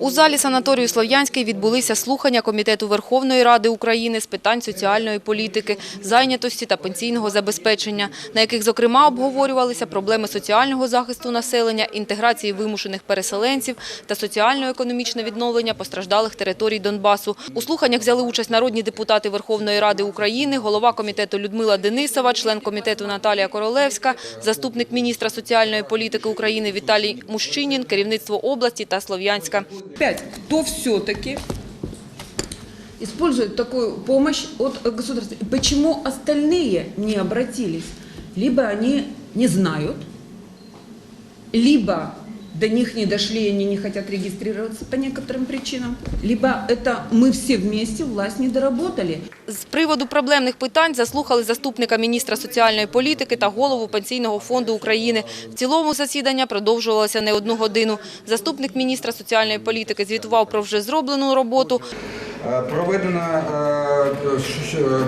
У залі санаторію Слов'янський відбулися слухання Комітету Верховної Ради України з питань соціальної політики, зайнятості та пенсійного забезпечення, на яких, зокрема, обговорювалися проблеми соціального захисту населення, інтеграції вимушених переселенців та соціально-економічне відновлення постраждалих територій Донбасу. У слуханнях взяли участь народні депутати Верховної Ради України, голова комітету Людмила Денисова, член комітету Наталія Королевська, заступник міністра соціальної політики України Віталій Мущинін, керівництво області та Слов'янська. Пять. Кто все-таки использует такую помощь от государства? Почему остальные не обратились? Либо они не знают, либо до них не дошли, и они не хотят регистрироваться по некоторым причинам, либо это мы все вместе, власть не доработали. З приводу проблемних питань заслухали заступника міністра соціальної політики та голову Пенсійного фонду України. В цілому засідання продовжувалося не одну годину. Заступник міністра соціальної політики звітував про вже зроблену роботу. Е, Проведено е,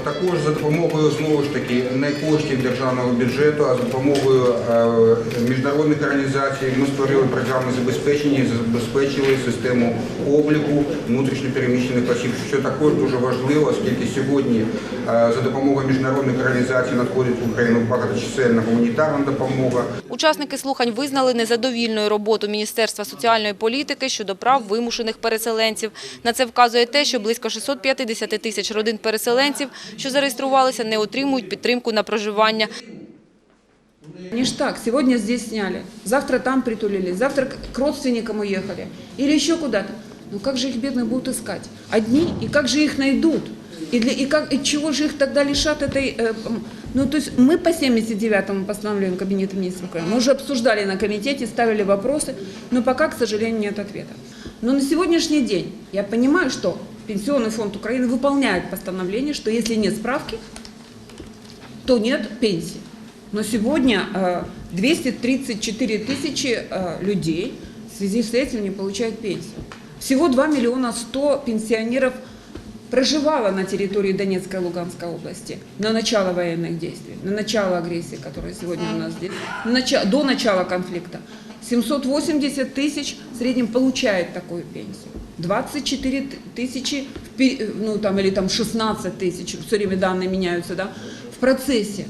також за допомогою знову ж таки не коштів державного бюджету, а за допомогою е, міжнародних організацій. Ми створили програмне забезпечення і забезпечили систему обліку внутрішньопереміщених осіб, що також дуже важливо, оскільки сьогодні за допомогою міжнародних організацій надходить в Україну багаточисельна гуманітарна допомога. Учасники слухань визнали незадовільною роботу Міністерства соціальної політики щодо прав вимушених переселенців. На це вказує те, що близько 650 тисяч родин переселенців, що зареєструвалися, не отримують підтримку на проживання. Они ж так, сегодня здесь сняли, завтра там притулились, завтра к к родственникам уехали или еще куда-то. Ну как же их бедных будут искать? Одни, и как же их найдут? И, для, и, как, и чего же их тогда лишат этой... э, м, ну, то есть мы по 79-му постановлению Кабинета министров Украины, мы уже обсуждали на комитете, ставили вопросы, но пока, к сожалению, нет ответа. Но на сегодняшний день я понимаю, что Пенсионный фонд Украины выполняет постановление, что если нет справки, то нет пенсии. Но сегодня э, 234 тысячи э, людей в связи с этим не получают пенсию. Всего 2 миллиона 100 пенсионеров проживало на территории Донецкой и Луганской области на начало военных действий, на начало агрессии, которая сегодня у нас здесь, на нача- до начала конфликта. 780 тысяч в среднем получают такую пенсию. 24 т- тысячи, в пе- ну там или там 16 тысяч, все время данные меняются, да, в процессе.